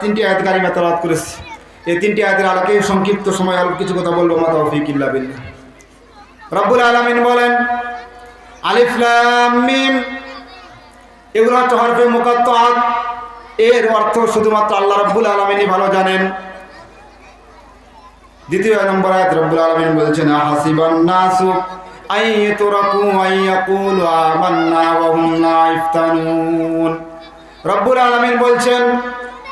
তিনটি আয়াত কারিমা তালাত করেছি। এই তিনটি আয়াতের আলোকে সংক্ষিপ্ত সময়, অল্প কিছু কথা বলব মা তৌফিক ইল্লা বিল্লাহ। রব্বুল আলামিন বলেন, আলিফ লাম মিম। এগুলো হচ্ছে হরফে মুকাত্তাত। এর অর্থ শুধুমাত্র আল্লাহ রব্বুল আলামিনই ভালো জানেন। দ্বিতীয় নম্বর আয়াত, রব্বুল আলামিন বলছেন হাসিবান নাসু আই তুরাকু আই ইয়াকুলু আমান্না ওয়া হুম লা ইফতানুন। রব্বুল আলামিন বলছেন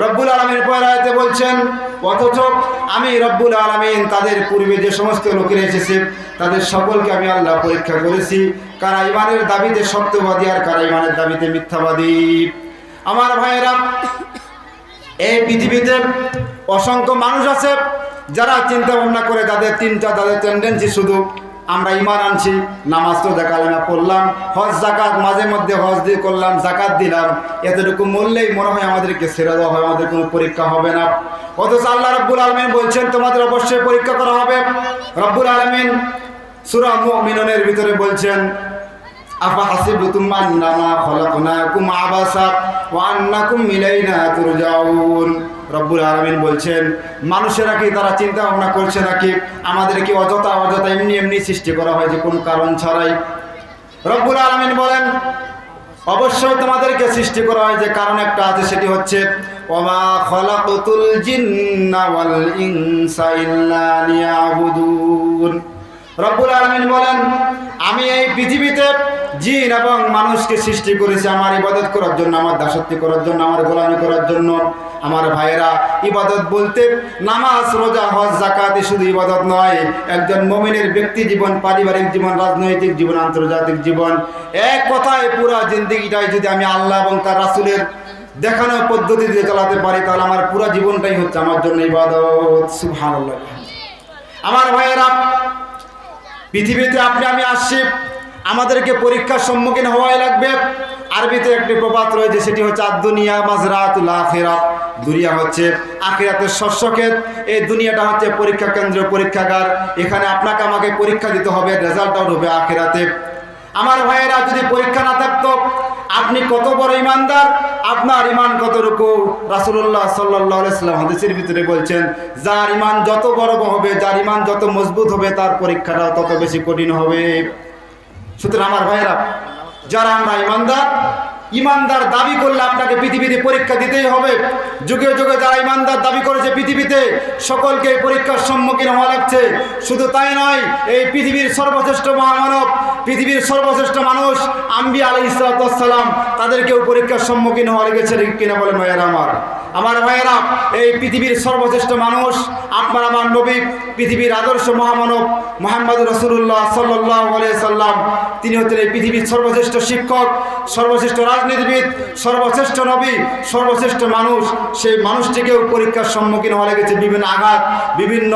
রব্বুল আলমীর পয়রাতে বলছেন, অথচ আমি রব্বুল আলমিন তাদের পূর্বে যে সমস্ত লোকের এসেছে, তাদের সকলকে আমি আল্লাহ পরীক্ষা করেছি। কারা ইমানের দাবিতে সত্যবাদী আর কারা ইমানের দাবিতে মিথ্যাবাদী? আমার ভাইয়েরা, এই পৃথিবীতে অসংখ্য মানুষ আছে, যারা চিন্তা ভাবনা করে তাদের তিনটা, তাদের টেন্ডেন্সি শুধু আমরা ইমান আনছি, নামাজ তো দেখালাম পড়লাম, হজ জাকাত মাঝে মধ্যে হজ দিয়ে করলাম জাকাত দিলাম, এতটুকু মূল্যেই মনে হয় আমাদেরকে ছেড়ে দেওয়া হয়, আমাদের কোনো পরীক্ষা হবে না। অথচ আল্লাহ রব্বুল আলমিন বলছেন, তোমাদের অবশ্যই পরীক্ষা করা হবে। রব্বুল আলমিন সুরা মিননের ভিতরে বলছেন, আফা খলাকনাকুম আবাসা রব্বুল আলামিন বলছেন, মানুষেরা কি তারা চিন্তা ভাবনা করছে নাকি? আমাদের কি অযথা অযথা এমনি এমনি সৃষ্টি করা হয় যে কোনো কারণ ছাড়াই? রব্বুল আলামিন বলেন, অবশ্যই তোমাদেরকে সৃষ্টি করা হয় যে কারণ একটা আছে, সেটি হচ্ছে রব্বুল আলমিন বলেন, আমি এই পৃথিবীতে জিন এবং মানুষকে সৃষ্টি করেছে আমার ইবাদত করার জন্য, আমার দাসত্ব করার জন্য, আমার গোলামি করার জন্য। আমার ভাইয়েরা, ইবাদত বলতে নামাজ, রোজা, হজ জাকাতে শুধু ইবাদত নয়। একজন মমিনের ব্যক্তি জীবন, পারিবারিক জীবন, রাজনৈতিক জীবন, আন্তর্জাতিক জীবন। এক কথায় পুরো জিন্দিগিটাই যদি আমি আল্লাহ এবং তার রাসুলের দেখানো পদ্ধতি দিয়ে চালাতে পারি, তাহলে আমার পুরো জীবনটাই হচ্ছে আমার জন্য ইবাদত। সুবহানাল্লাহ। আমার ভাইয়েরা, পৃথিবীতে আপনি, আমি আসছি। আমাদেরকে পরীক্ষার সম্মুখীন হওয়াই লাগবে। আরবিতে একটি প্রবাদ রয়েছে, সেটি হচ্ছে আদুনিয়া মাজরাতুল আখিরাত দুনিয়া হচ্ছে আখিরাতের শস্যক্ষেত। এই দুনিয়াটা হচ্ছে পরীক্ষা কেন্দ্র, পরীক্ষাগার। এখানে আপনাকে আমাকে পরীক্ষা দিতে হবে রেজাল্ট আউট হবে আখিরাতে। আমার ভাইয়েরা, যদি পরীক্ষা না থাকতো, আপনি কত বড় ইমানদার? আপনার ইমান কতটুকু? রাসুল্লাহ সাল্লাম হাদিসের ভিতরে বলছেন, যার ইমান যত বড় হবে, যার ইমান যত মজবুত হবে, তার পরীক্ষাটা তত বেশি কঠিন হবে। সুতরাং আমার ভাইয়েরা, যারা আমরা ইমানদার ইমানদার দাবি করলে আপনাকে পৃথিবীতে পরীক্ষা দিতেই হবে। যুগে যুগে যারা ইমানদার দাবি করেছে পৃথিবীতে, সকলকে পরীক্ষার সম্মুখীন হওয়া লাগছে। শুধু তাই নয়, এই পৃথিবীর সর্বশ্রেষ্ঠ মহামানব, পৃথিবীর সর্বশ্রেষ্ঠ মানুষ, আম্বি আলী ইসলাতাম তাদেরকেও পরীক্ষার সম্মুখীন হওয়া লেগেছে কিনা বলে ভাইয়েরা আমার। আমার ভাইয়েরা, এই পৃথিবীর সর্বশ্রেষ্ঠ মানুষ, আপনার আমার নবী, পৃথিবীর আদর্শ মহামানব মোহাম্মদ রসুল্লাহ সাল্লাহ সাল্লাম। তিনি হচ্ছেন এই পৃথিবীর সর্বশ্রেষ্ঠ শিক্ষক, সর্বশ্রেষ্ঠ রাজনীতিবিদ, সর্বশ্রেষ্ঠ নবী, সর্বশ্রেষ্ঠ মানুষ। সেই মানুষটিকেও পরীক্ষার সম্মুখীন হওয়া লেগেছে বিভিন্ন আঘাত, বিভিন্ন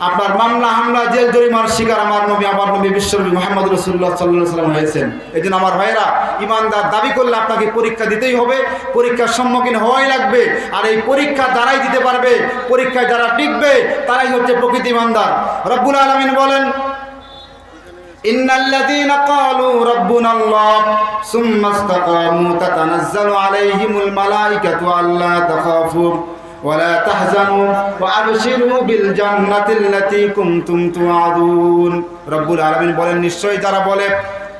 আপনার মামলা হামলা জেল জরিমার শিকার আমার নবী আমার নবী বিশ্বনবী মোহাম্মদ রসুল্লাহ সাল্লাহ সাল্লাম হয়েছেন এই জন্য আমার ভাইয়েরা ইমানদার দাবি করলে আপনাকে পরীক্ষা দিতেই হবে পরীক্ষার সম্মুখীন হওয়াই লাগবে আর এই পরীক্ষা দ্বারাই দিতে পারবে পরীক্ষায় যারা টিকবে তারাই হচ্ছে প্রকৃতি ইমানদার রব্বুল আলমিন বলেন إن الذين قالوا ربنا الله ثم استقاموا تتنزل عليهم الملائكة ألا تخافوا ولا تحزنوا وأبشروا بالجنة التي كنتم توعدون رب العالمين বলেন নিশ্চয়ই যারা বলে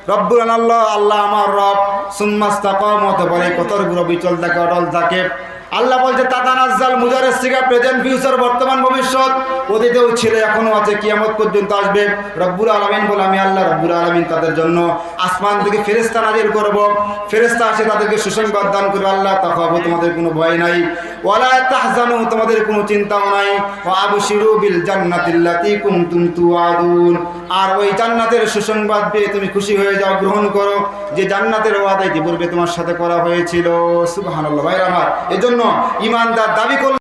রব্বুল আল্লাহ আল্লাহ আমার রব সুম্মাস্তাকামত বলে কতর গুলো বিচল থাকে অটল থাকে আল্লাহ বলছে তাতানাজ্জাল মুজারের শিখা প্রেজেন্ট ফিউচার বর্তমান ভবিষ্যৎ অতীতেও ছিল, এখনও আছে, কিয়ামত পর্যন্ত আসবে। রব্বুল আলমিন বলে, আমি আল্লাহ রব্বুল আলমিন তাদের জন্য আসমান থেকে ফেরেস্তা নাজির করব। ফেরেস্তা আসে তাদেরকে সুসংবাদ দান করবে। আল্লাহ তাকাবো তোমাদের কোনো ভয় নাই। ওয়ালা তাহজানু, তোমাদের কোনো চিন্তাও নাই। আবশিরু বিল জান্নাতিল্লাতি কুনতুম তুআদুন আর ওই জান্নাতের সুসংবাদ পেয়ে তুমি খুশি হয়ে যাও, গ্রহণ করো। যে জান্নাতের ওয়াদা ইতিপূর্বে তোমার সাথে করা হয়েছিল। সুবহানাল্লাহ, ভাইরা আমার। এজন্য ইমানদার দাবি করলে